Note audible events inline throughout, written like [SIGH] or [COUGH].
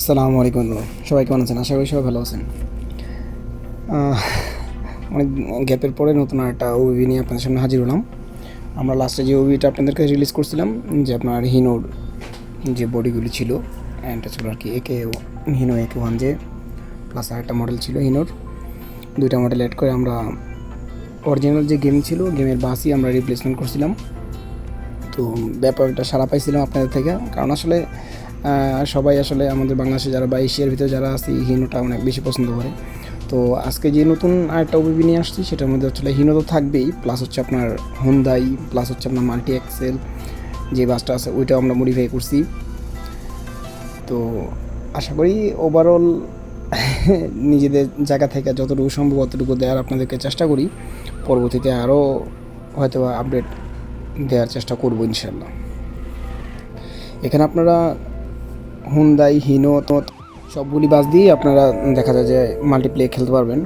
আসসালামু আলাইকুম সবাই কেমন আছেন? আশা করি সবাই ভালো আছেন। অনেক গ্যাপের পরে নতুন একটা ওবি নিয়ে আপনাদের সামনে হাজির হলাম। আমরা লাস্টে যে ওবিটা আপনাদেরকে রিলিজ করছিলাম, যে আপনার হিনোর যে বডিগুলি ছিল এটা ছিল আর কি একে হিনো একে ওয়ান যে প্লাস আর একটা মডেল ছিল হিনোর দুইটা মডেল অ্যাড করে আমরা অরিজিনাল যে গেম ছিল গেমের বাসই আমরা রিপ্লেসমেন্ট করছিলাম। তো ব্যাপারটা সারা পাইছিলাম আপনাদের থেকে, কারণ আসলে সবাই আসলে আমাদের বাংলাদেশে যারা বা এশিয়ার ভিতরে যারা আছে, এই হিনোটা অনেক বেশি পছন্দ করে। তো আজকে যে নতুন আরেকটা ওবিবি নিয়ে আসছি, সেটার মধ্যে হচ্ছে হিনো তো থাকবেই প্লাস হচ্ছে আপনার হুন্দাই প্লাস হচ্ছে আপনার মাল্টি এক্সেল যে বাসটা আছে, ওইটাও আমরা মডিফাই করছি। তো আশা করি ওভারঅল [LAUGHS] নিজেদের জায়গা থেকে যতটুকু সম্ভব অতটুকু দেওয়ার আপনাদেরকে চেষ্টা করি। পরবর্তীতে আরও হয়তো আপডেট দেওয়ার চেষ্টা করব ইনশাল্লাহ এখানে আপনারা হুন্দাই হিনো সবগুলি বাস দিয়েই আপনারা দেখা যায় যে মাল্টিপ্লে খেলতে পারবেন,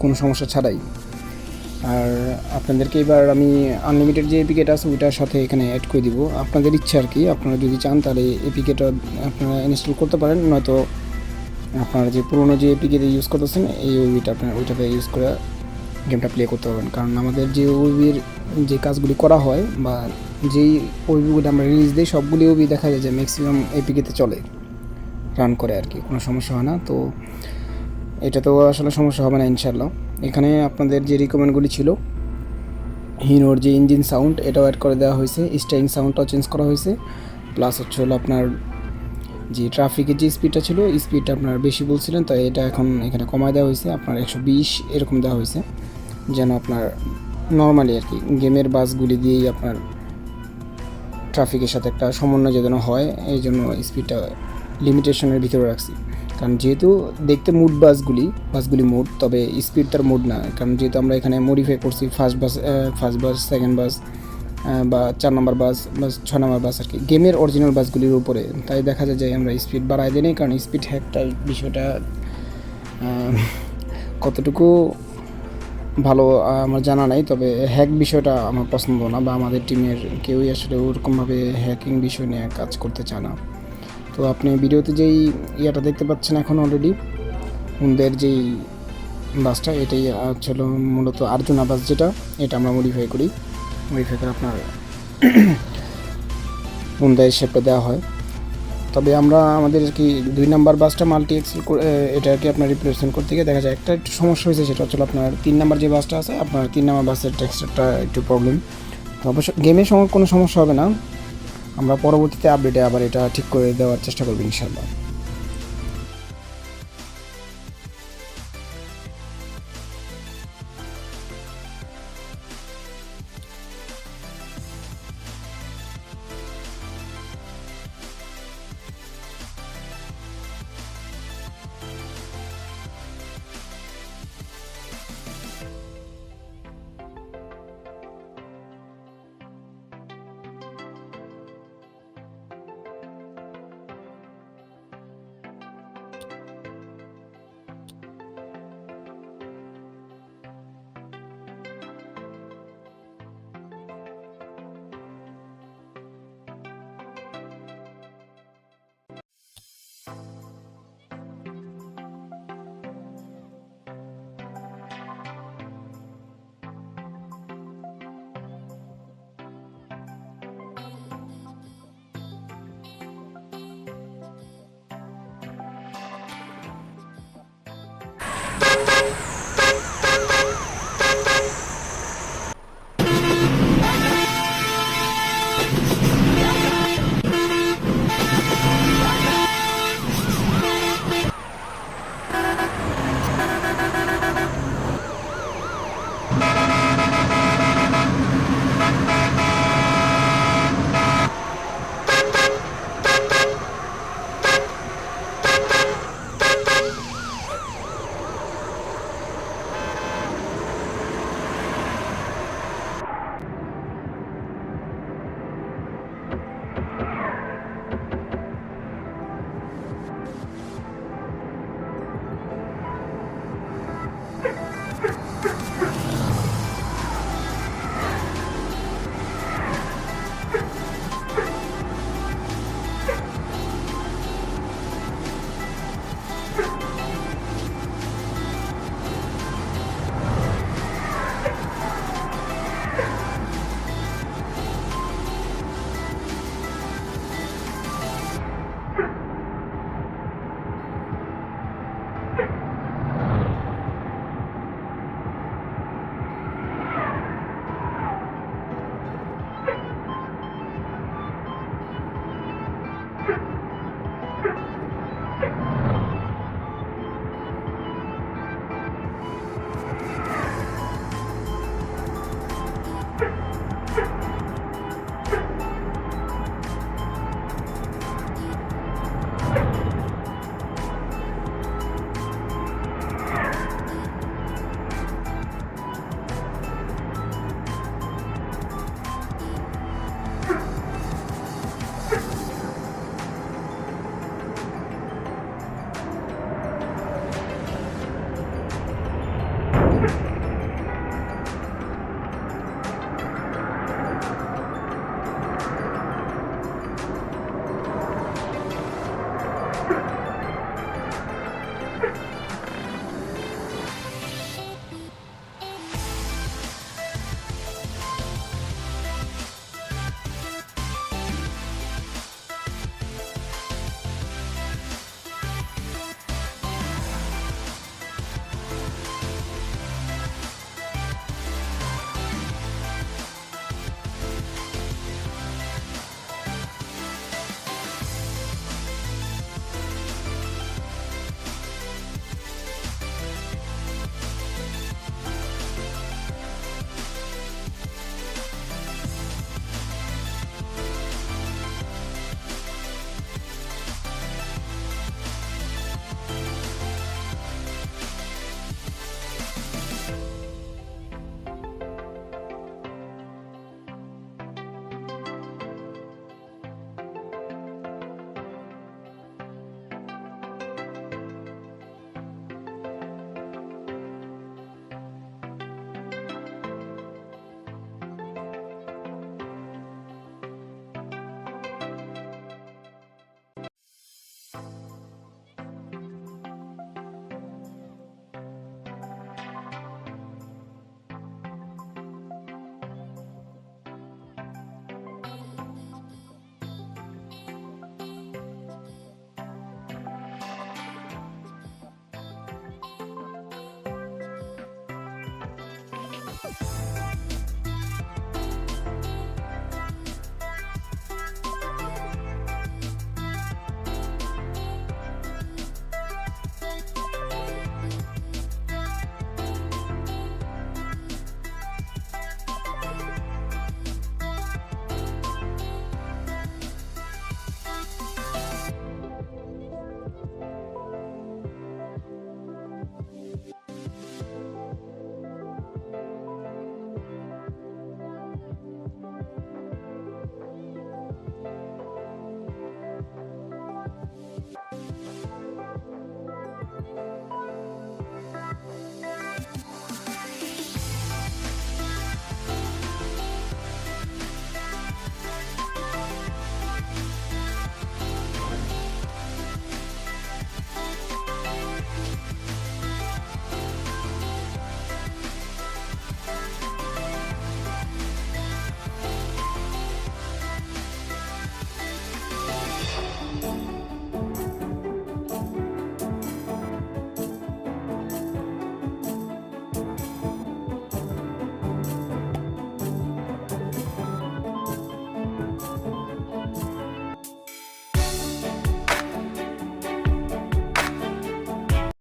কোনো সমস্যা ছাড়াই। আর আপনাদেরকে এবার আমি আনলিমিটেড যে এপিকেট আছে, ওইটার সাথে এখানে অ্যাড করে দিব। আপনাদের ইচ্ছা আর কি, আপনারা যদি চান তাহলে এপিকেটা আপনারা ইনস্টল করতে পারেন, নয়তো আপনারা যে পুরোনো যে এপিকে ইউজ করতেছেন, এই ওইটা আপনার ওইটাতে ইউজ করে গেমটা প্লে করতে পারবেন। কারণ আমাদের যে ওবির যে কাজগুলি করা হয় বা যেই ওবিগুলি আমরা রিলিজ দিই সবগুলি ওবি দেখা যায় যে ম্যাক্সিমাম এপিকেতে চলে। রান করে আর কি, কোনো সমস্যা হয় না। তো এটা তো আসলে সমস্যা হবে না ইনশাল্লাহ এখানে আপনাদের যে রিকমেন্ডগুলি ছিল, হিনোর যে ইঞ্জিন সাউন্ড এটাও অ্যাড করে দেওয়া হয়েছে। স্টাইং সাউন্ডটাও চেঞ্জ করা হয়েছে। প্লাস হচ্ছে হলো আপনার যে ট্রাফিকের যে স্পিডটা ছিল স্পিডটা আপনার বেশি বলছিলেন তো এটা এখন এখানে কমায় দেওয়া হয়েছে। আপনার একশো বিশ এরকম দেওয়া হয়েছে। যেন আপনার নর্মালি আর কি গেমের বাসগুলি দিয়েই আপনার ট্রাফিকের সাথে একটা সমন্বয় যেন হয়, এই জন্য স্পিডটা লিমিটেশনের ভিতরে রাখছি। কারণ যেহেতু দেখতে মুড বাসগুলি বাসগুলি মুড তবে স্পিড তার মুড না। কারণ যেহেতু আমরা এখানে মডিফাই করছি first bus first bus second bus বা চার নম্বর বাস বা ছ নম্বর বাস আর কি। গেমের অরিজিনাল বাসগুলির উপরে। তাই দেখা যায় যে আমরা স্পিড বাড়াই দিই কারণ স্পিড হ্যাকটা বিষয়টা কতটুকু ভালো আমার জানা নাই, তবে হ্যাক বিষয়টা আমার পছন্দ না বা আমাদের টিমের কেউই আসলে ওরকমভাবে হ্যাকিং বিষয় নিয়ে কাজ করতে চায় না। তো আপনি ভিডিওতে যেই ইয়েটা দেখতে পাচ্ছেন এখন অলরেডি হুন্দের যেই বাসটা, এটাই হলো মূলত আর্জুনা বাস যেটা, এটা আমরা মডিফাই করি। মডিফাই করে আপনার [CLEARS THROAT] হুন্দায় শেপটা দেওয়া হয়। তবে আমরা আমাদের কি দুই নাম্বার বাসটা মাল্টি এক্সেল এটাকে আপনার রিপ্লেসমেন্ট করতে গিয়ে দেখা যায় একটা একটু সমস্যা হয়েছে, সেটা হচ্ছে আপনার তিন নাম্বার যে বাসটা আছে, আপনার তিন নাম্বার বাসের টেক্সচারটা একটু প্রবলেম তো অবশ্য গেমের সময় কোনো সমস্যা হবে না। আমরা পরবর্তীতে আপডেটে আবার এটা ঠিক করে দেওয়ার চেষ্টা করব ইনশাল্লাহ you.